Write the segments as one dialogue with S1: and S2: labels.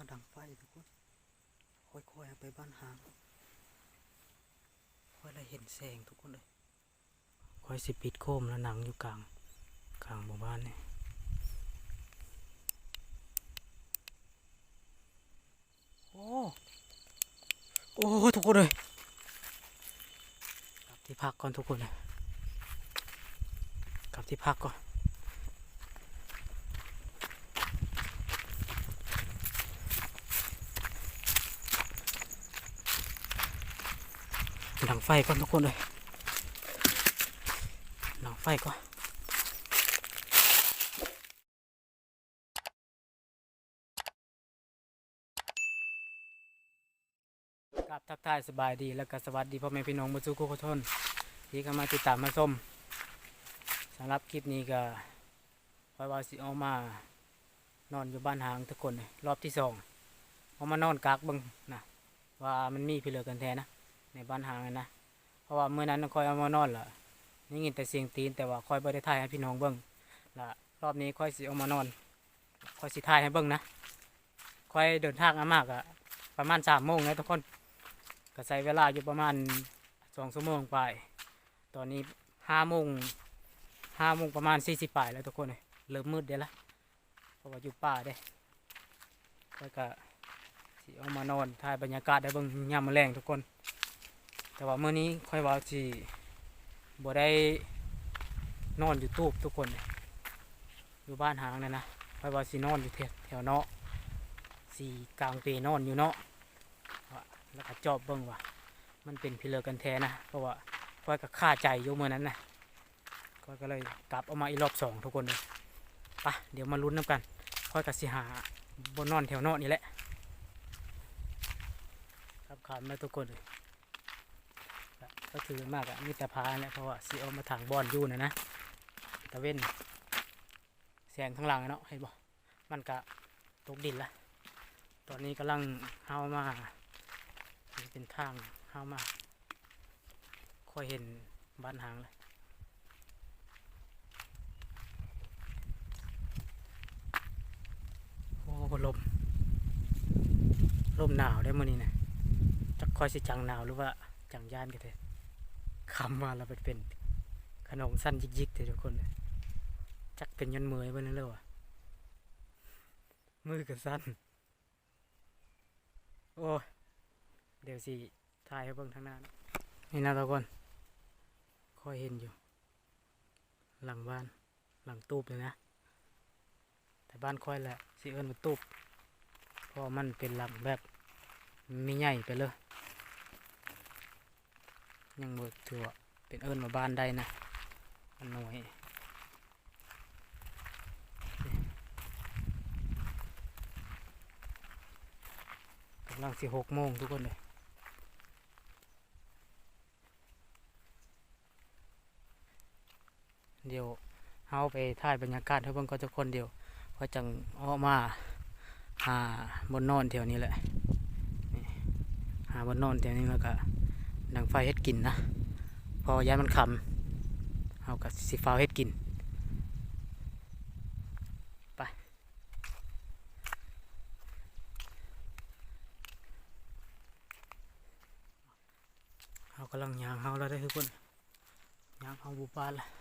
S1: มาดังไฟทุกคนค่อยๆไปบ้านหางค่อยได้เห็นแสงทุกคนเลยค่อยสิปิดโคมแล้วหนังอยู่กลาง กลางหมู่บ้านนี่โอ้โอ้ทุกคนเลยกลับที่พักก่อนทุกคนเลยกลับที่พักก่อน หลังไฟก่อนทุกคนเลยหลังไฟก่อนกับทักทายสบายดีแล้วก็สวัสดีพ่อแม่พี่น้องมาสู่กุกทนที่เข้ามาติดตามมาชมสำหรับคลิปนี้ก็คอยว่าสิเอามานอนอยู่บ้านหางทุกคนรอบที่สองเอามานอนกากบึงนะว่ามันมีพี่เลือกันแท้นะ ในบ้านหางนะเพราะว่าเมื่อนั้นคอยเอามานอนล่ะนี่ยินแต่เสียงตีนแต่ว่าคอยบ่ได้ถ่ายให้พี่น้องเบิ่งล่ะรอบนี้คอยสิเอามานอนคอยสิถ่ายให้เบิ่งนะคอยเดินทางมามากอะประมาณสามโมงนะทุกคนก็ใช้เวลาอยู่ประมาณสองชั่วโมงไป ตอนนี้ห้าโมงห้าโมงประมาณสี่สิบปลายแล้วทุกคนเลยเริ่มมืดเดี๋ยวละเพราะว่าอยู่ป่าเด้แล้วก็สิเอามานอนถ่ายบรรยากาศได้เบิ่งยามมื้อแรงทุกคน แต่ว่าเมื่อนี้ค่อยว่าสิบ่ได้นอนอยู่ตูบทุกคน อยู่บ้านหางเนั่นนะค่อยว่าสินอนอยู่แถวแถวเนาะสีกลางเปนอนอยู่เนาะว่าแล้วก็จอบเบิ่งว่ามันเป็นพิเลอกันแท้นะเพราะว่าค่อยก็ค่าใจอยู่เมื่อนั้นนะค่อยก็เลยกลับเออกมาอีกรอบสองทุกคนเลยปะเดี๋ยวมาลุ้นน้ำกันค่อยก็สิหาบนนอนแถวนาะนี่แหละครับขามมาทุกคนเลย ก็คือมากอะมีแต่พาเนี่ยเพราะว่าสีเอามาถังบอลอยู่นะนะตะเว้นแสงข้างหลังเนาะเห็นบ่มันก็ตกดินละตอนนี้กำลังเฮามาเป็นทางเฮามาค่อยเห็นบ้านหางเลยโอ้ลมลมหนาวได้มื่อนี้นะจะคอยสิจังหนาวหรือว่าจังย่านกันเถอะ คำมาแล้วเป็นเป็นขนมสั้นยิกๆเถอะทุกคนจักเป็นยันมือไว้นั่นเลยวะมือก็สั้น โอ้เดี๋ยวสิถ่ายให้เบิ่งทางหน้านนี่นะทุกคนคอยเห็นอยู่ หลังบ้านหลังตูบเลยนะ แต่บ้านคอยแหละสิเอิ้นว่าตูบเพราะมันเป็นหลังแบบไม่ใหญ่ไปเลย ยังบ่ถือว่าเป็นเอิญมาบ้านได้นะมันน้อยกำลังสิหกโมงทุกคนเลยเดี๋ยวเฮาไปถ่ายบรรยากาศให้เบิ่งก็จะคนเดียวก็จังออกมาหาบนนอนแถวนี้แหละหาบนนอนแถวนี้แล้วก็ดังไฟเฮ็ดกินนะ พอยานมันคำเอากับสีฟ้าเฮ็ดกิน ไป เอากำลังยางเอาแล้วได้ทุกคนยางเอาบูปาละ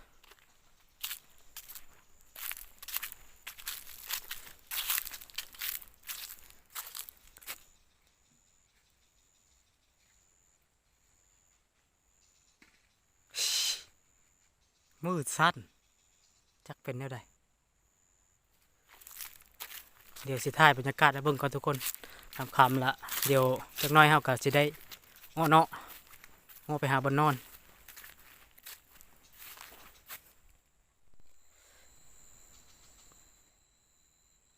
S1: มืดสั้นจักเป็นแนวใดเดี๋ยวสิถ่ายบรรยากาศให้เบิ่งก่อนทุกคนทำคำละเดี๋ยวจักหน้อยเฮาก็สิได้อ้อเนาะอ้อไปหาบนนอน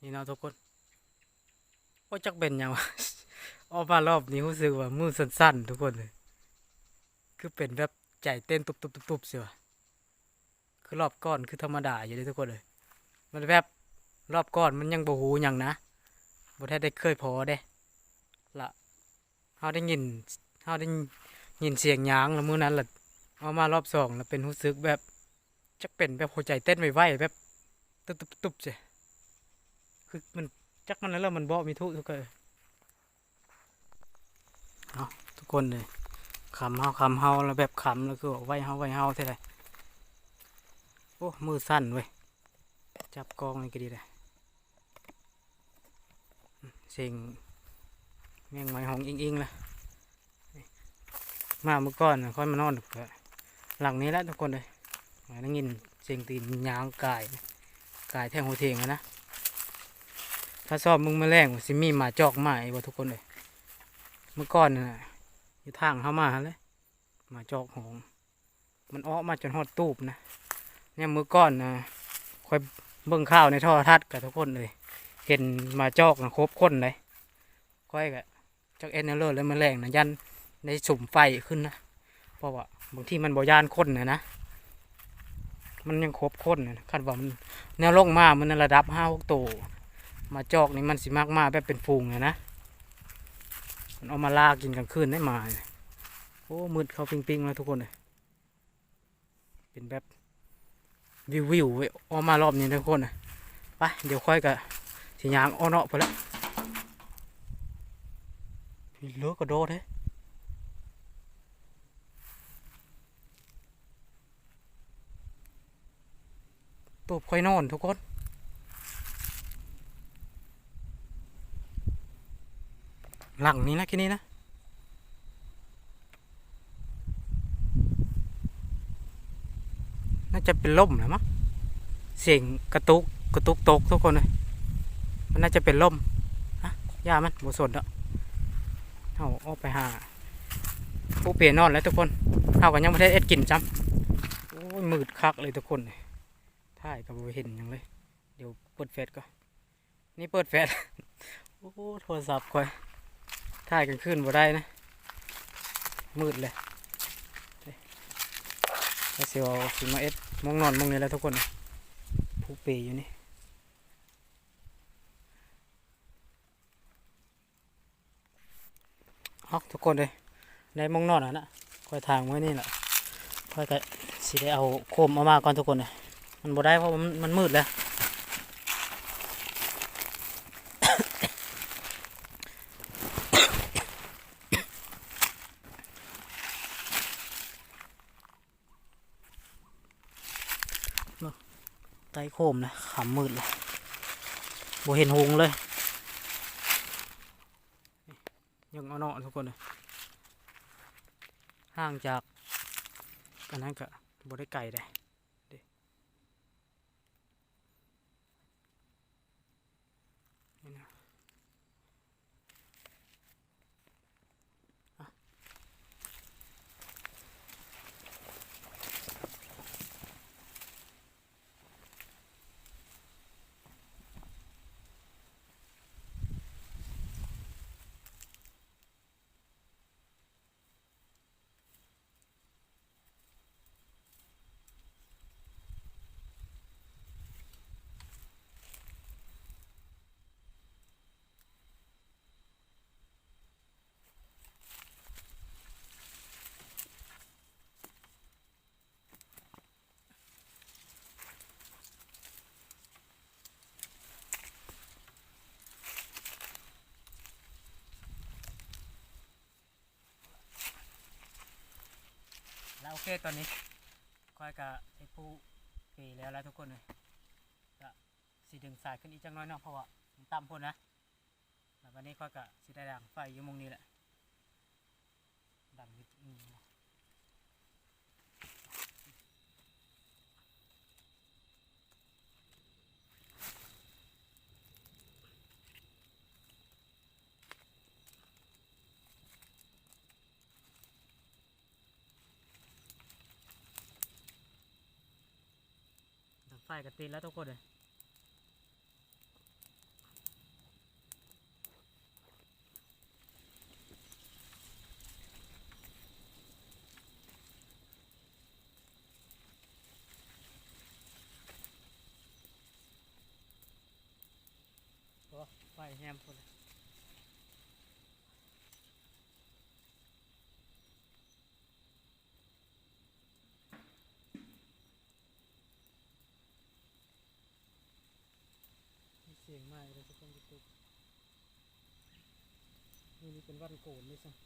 S1: นี่เนาะทุกคนโอ้จักเป็นยังวะออกมารอบนี้รู้สึกว่ามือสั้นๆทุกคนเลย คือเป็นแบบใจเต้นตุบๆๆๆเสียวะ คือรอบก้อนคือธรรมดาอยู่เลยทุกคนเลย มันแบบรอบก้อนมันยังบ่หูยังนะบ่ได้ได้เคยพอเด้ละเฮาได้ยินเฮาได้ยินเสียงยางแล้วมื้อนั้นล่ะเอามารอบสองแล้วเป็นรู้สึกแบบจะเป็นแบบหัวใจเต้นไวๆแบบตุบๆๆๆจ้ะคือมันจักมันแล้วมันบ่มีทุกทุกเกยเอาะทุกคนเลยคำเฮาคำเฮาแล้วแบบคำแล้วคือว่าไว้เฮาไว้เฮาเท่าไร โอ้ มือสั้นเว้ย จับกองนี่ก็ดีเลยเสียงแมงไม้หองอิงๆละมาเมื่อก่อนค่อยมานอนก็หลังนี้แหละทุกคนเลยได้ยินเสียงตีนยางกายกายแท่งหัวเทงนะ ถ้าชอบมึงมาแรงสิมีหมาจอกหมาไอ้บ่ทุกคนเลยเมื่อก่อนน่ะอยู่ทางเข้ามาเลยหมาจอกหองมันอ้อมาจนฮอดตูบนะ เนี่ยมือก่อนนะคอยเบิ่งข้าวในท่อทัศน์กับทุกคนเลย เห็นมาจอกนะครบคนเลยค่อยกะจักเอ็นเนอร์แล้วมาแรงนะยันในสุ่มไฟขึ้นนะเพราะว่าบางที่มันบ่ยานคนนะนะมันยังครบคนนะคาดว่ามันแนวลงมา มันระดับห้าหกตัวมาจอกนี่มันสิมากมาแบบเป็นฟูงเลยนะมันเอามาลากินกลางคืนได้มา โอ้มืดเขาปิงปิงๆแล้วทุกคนเลยเป็นแบบ วิววิวๆเว้ยออกมารอบนี้ทุกคนนะไปเดี๋ยวค่อยกับสียางอ้อเนาะไปแล้วเลือกกระโดดเฮ้ตูบค่อยนอนทุกคนหลังนี้นะแค่นี้นะ น่า จะเป็นล่มนะมั้งเสียงกระตุกกระตุกตกทุกคนเลยมันน่าจะเป็นล่มฮะย่ามันบสนแล้วเอาออกไปหาผู้เปลี่ยนนอนแล้วทุกคนเอากันยังไม่ได้เอ็ดกินจ้ำโอ้ยมืดคักเลยทุกคนเลยถ่ายกับเห็นยังเลย เดี๋ยวเปิดแฟลชก่อนนี่เปิดแฟลชโอ้โหโทรศัพท์ก่อยถ่ายกันขึ้นบ่ได้นะ มืดเลย เสียวสิมาเอ็ดมองนอนมองนี่แล้วทุกคนผู้เปยอยู่นี่เอทุกคนเลยได้มองนอนอะนะคอยทางไว้นี่แหละคอยก็สิได้เอาโคมเอามาก่อนทุกคนเลยมันบ่ได้เพราะมันมันมืดแล้ว โคมนะขำมืดเลยบเห็นหงเลยยังเอาเนาะทุกคนเลยห่างจากกันนั้นก็บได้ไก่ได้เด้ เคตอนนี้ค่อยกับไอ้ผู้ปีแล้วแล้วทุกคนเลยก็สีดึงสายขึ้นอีกจังน้อยเนาะเพราะว่ามันต่ำพ้นนะแล้ววันนี้ค่อยกับสีได้ดังไฟอยู่มุมนี้แหละดังนิดนึงไฟกับตีนแล้วทุกคนเลยโอ้ไฟแฮมคนเลยมีเสีย งมากเลยทุกคนยูทูบนี่นี่เป็นวันโกนด้วยซ้ำ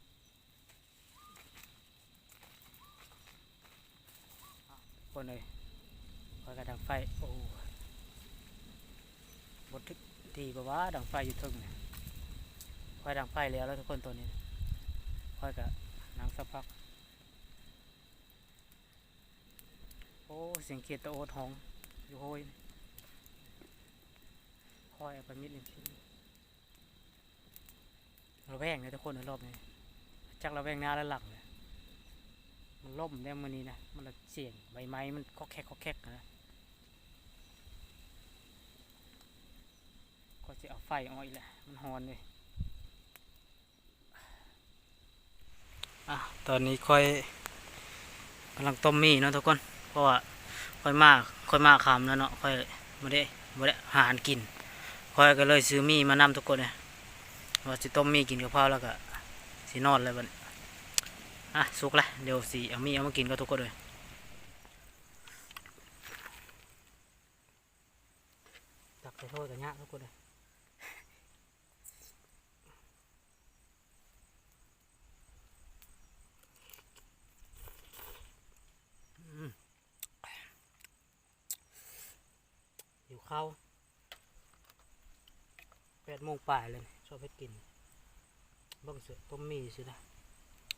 S1: อะคนเลยคอยกระดังไฟ โอ้บดทึกดีแบบว่าดังไฟอยู่ทึ่งเนี่ยคอยดังไฟแล้วแล้วทุกคนตัวนี้คอยกับนางสักพัก โอ้ เสียงเขียดตะโอดหองอยู่โหย คอยเอาไปมิดเลิมชิระแวงเลยทุกคนในรอบนี้จักระแวงหน้าและหลังเลยมันล่มเนี่ยมันนี้นะมันละเสียงใบไม้มันก็แคกก็แคกนะก็จะเอาไฟออกอีกแหละมันหอนเลยอะตอนนี้ค่อยกำลังต้มมีเนาะทุกคนเพราะว่าค่อยมากค่อยมากคำแล้วเนาะค่อยไม่ได้ไม่ได้หาอาหารกิน คอยก็เลยซื้อมีมานำทุกคนเนี่ยว่าสิต้มมีกินกับข้าวแล้วก็สินอนเลยบันอะสุกแล้วเดี๋ยวสิเอามีเอามากินกับทุกคนเลยตักไปโทษกันยะทุกคนเลยอืมอยู่ข้าว แปดโมงป่ายเลยชอบไปกินเบิ่งเสือต้มมีสินะ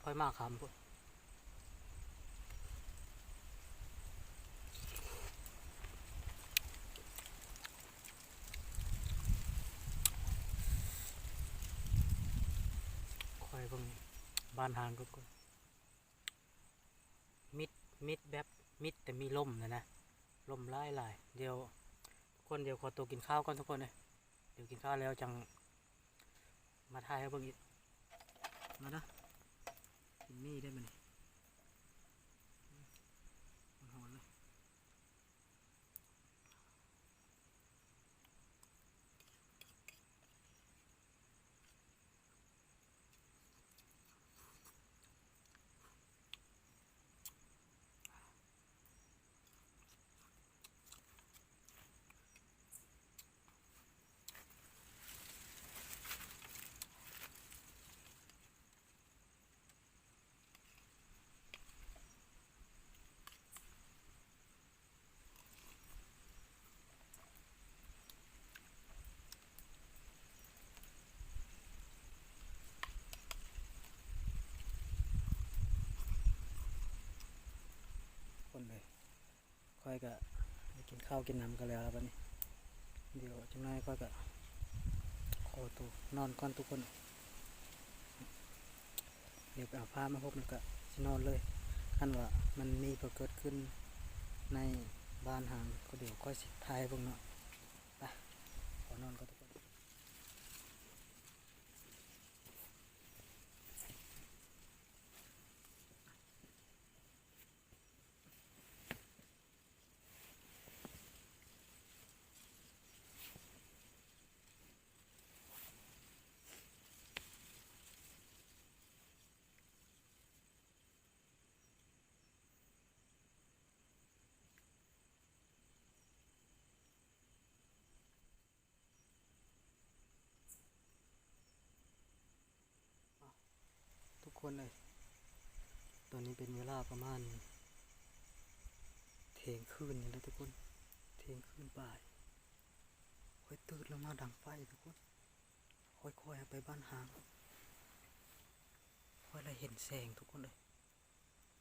S1: ค่อยมาคำพวกค่อยเบิ่งบ้านหางก็ก่อนมิดมิดแบบมิดแต่มีลมนะนะลมไล่ไล่เดี๋ยวทุกคนเดี๋ยวขอตัวกินข้าวก่อนทุกคนเลย ดี๋ยวกินข้าวแล้วจัง มาท่ายให้เบิ่งอีกมาเนาะกินมี่ได้ไหม ค่อยก็กินข้าวกินน้ำกันแล้วแล้วบันนี้ เดี๋ยวจังไรค่อยก็ขอตัวนอนก่อนทุกคน เดี๋ยวไปเอาผ้ามาพบแล้วก็สินอนเลยคันว่ามันมีประเกิดขึ้นในบ้านหางก็เดี๋ยวค่อยสิทายเบิ่งเนาะไปขอนอนก่อนทุก คนทุกคนเลย ตอนนี้เป็นเวลาประมาณ เทงคืนนี่แล้วทุกคน เทงคืนบ่ายค่อยตื่นแล้วมาดังไฟทุกคน ค่อยๆไปบ้านหาง ค่อยเลยเห็นแสงทุกคนเลย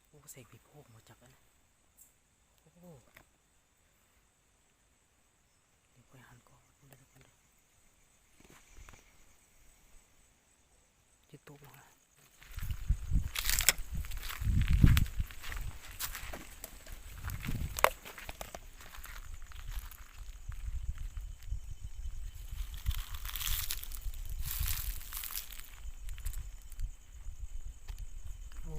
S1: โอ้แสงผีโพกมาจากอันนะโอ้เดี๋ยวค่อยหันกล้องมาเลยทุกคนเลยจะตกลงมาโอ้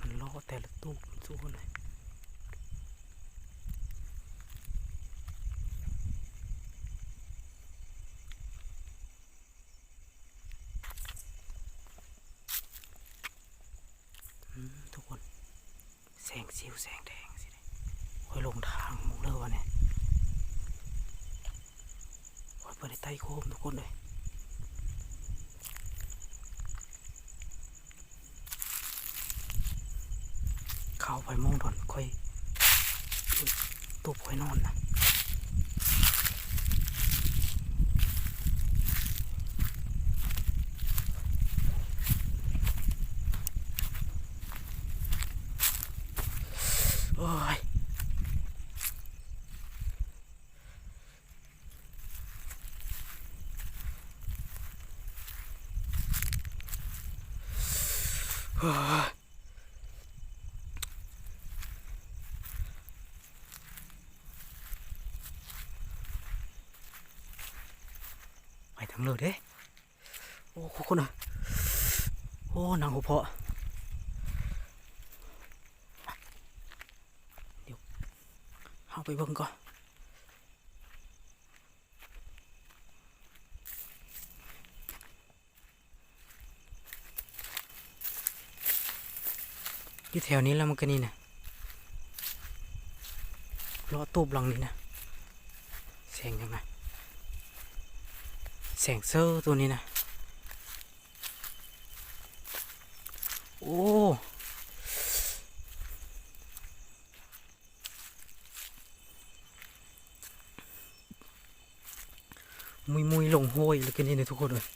S1: มันล่อ แต่ละตู้มันสู้เลยอืมทุกคน แสงสิวแสงแดงสิเนี่ยคอยลงทางมุงเลิกวะเนี่ยไปในใต้โคมทุกคนเลยเข้าไปมองถอน ค่อยตุบค่อยนอนนะโอ้ยไปทางเลยเด้โอ้โคนะโอ้นางหัวเพาะเดี๋ยวเอาไปเบิ่งก่อนอยู่แถวนี้แล้วมันก็นี่นะล้อตูบหลังนี้นะแสงยังไง แสงเซอร์ตัวนี้นะ โอ้มุยมุยลงห้วยเลยกันนี่นะทุกคนเลย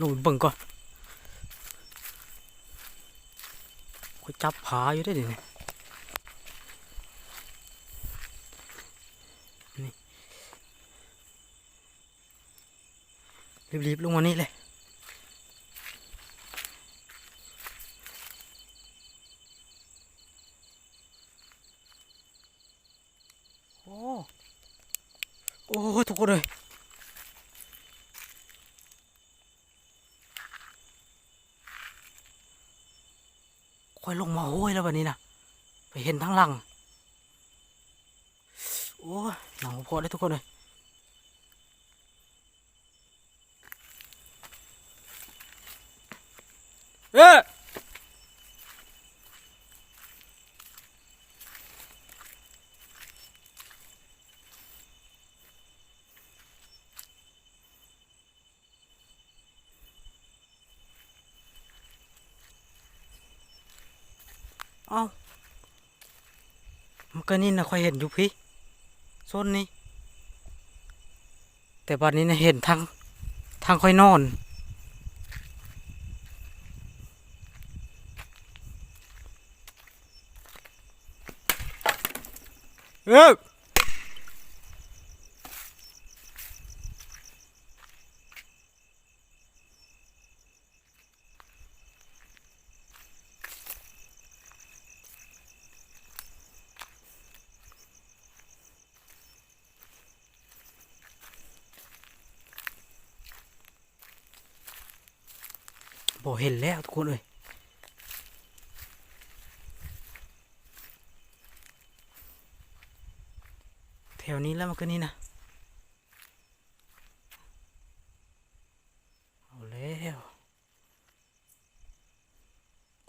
S1: ลงเบิ่งก่อนคอยจับผาอยู่ได้ดิเนี่ย รีบๆลงมานี่เลยโอ้โอ้ทุกคนเลยค่อยลงมาห้วยแล้วแบบนี้นะไปเห็นทั้งหลังโอ้หนังพอได้ทุกคนเลย เอ้ามันก็นี่นะค่อยเห็นอยู่พี่โซนนี้ แต่บัดนี้นะเห็นทางทางค่อยนอน เออ บ่เห็นแล้วทุกคนเลยแถวนี้แล้วมันก็นี่นะเอาแล้ว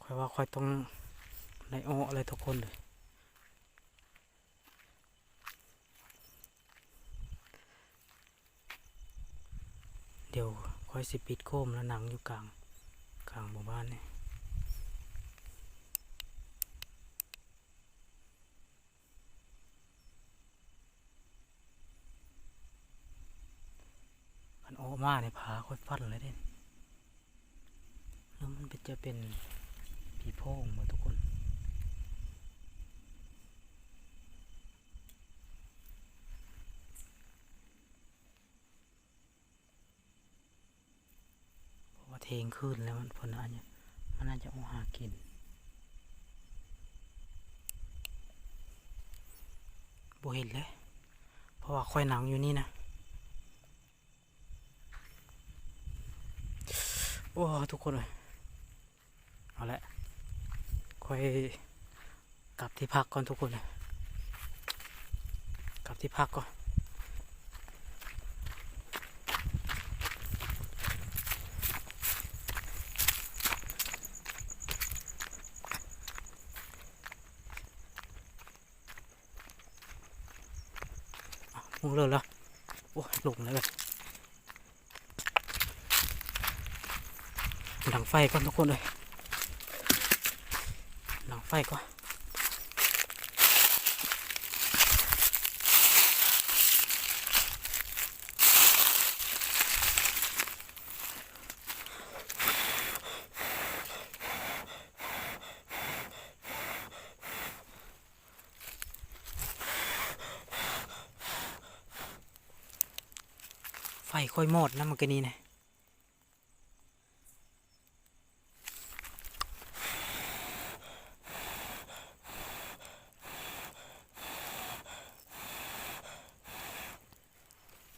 S1: คอยว่าคอยต้องในอ้ออะไรทุกคนเลยเดี๋ยวคอยสิปิดโคมแล้วหนังอยู่กลาง กลางหมู่บ้านนี่มันออกมาในผาค่อยฟันเลยเด่นแล้วมันเป็นจะเป็นผีโพงมาทุกคน เพราะว่าเท งขึ้นแล้วมันเพนอาจจะมันน่าจะเอาหากิน บ่เห็นเลย เพราะว่าค่อยหนังอยู่นี่นะ โอ้ ทุกคนเลยเอาละค่อยกลับที่พักก่อนทุกคนเลยกลับที่พักก่อน เลยละโอ้ยหลงแล้วเลยดังไฟก่อนทุกคนเลยหลังไฟก่อน ฟค่อยหมดนะมันก็นี้นะ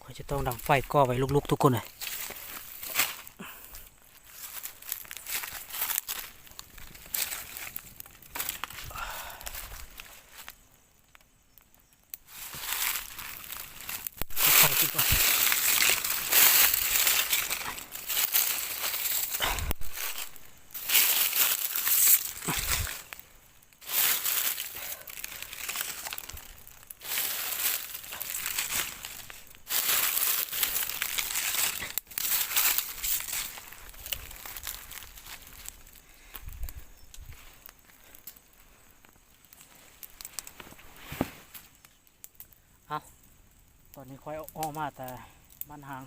S1: ค่อยจะต้องดังไฟก่อไว้ลุกๆทุกคนเลยไฟขึ้นก่อน ตอนนี้ค่อยออก มาแต่บ้านหาง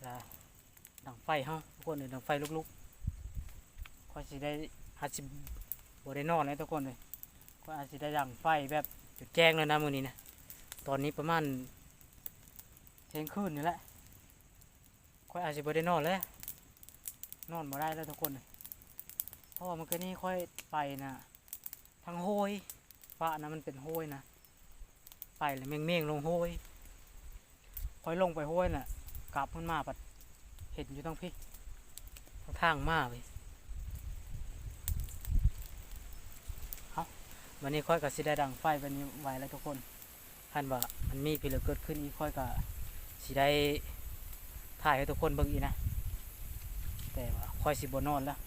S1: แต่ดังไฟเฮาทุกคนเลยดังไฟลุกๆค่อยสิได้อาจสิบ่ได้นอนเลยทุกคนเลยค่อยอาจสิได้ดังไฟแบบจุดแจ้งเลยนะมื้อนี้นะตอนนี้ประมาณเที่ยงคืนนี่แหละค่อยอาจสิบ่ได้นอนแล้วนอนบ่ได้แล้วทุกคนเลยเพราะว่ามันก็นี่ค่อยไปนะทางโฮยฟ้านะมันเป็นโฮยนะไปแล้วเม่งเม่งๆลงห้วย อยลงไปห้วยน่ะกลับขึ้นมาปัดเห็นอยู่ตั้งพี่ทางทางมาไปเอาวันนี้ค่อยกับสิได้ดังไฟวันนี้ไว้แล้วทุกคนท่านว่ามันมีพิรุธเกิดขึ้นอีกค่อยกับสิได้ถ่ายให้ทุกคนเบิ่งอีกนะ แต่ว่าค่อยสิบนอนแล้ว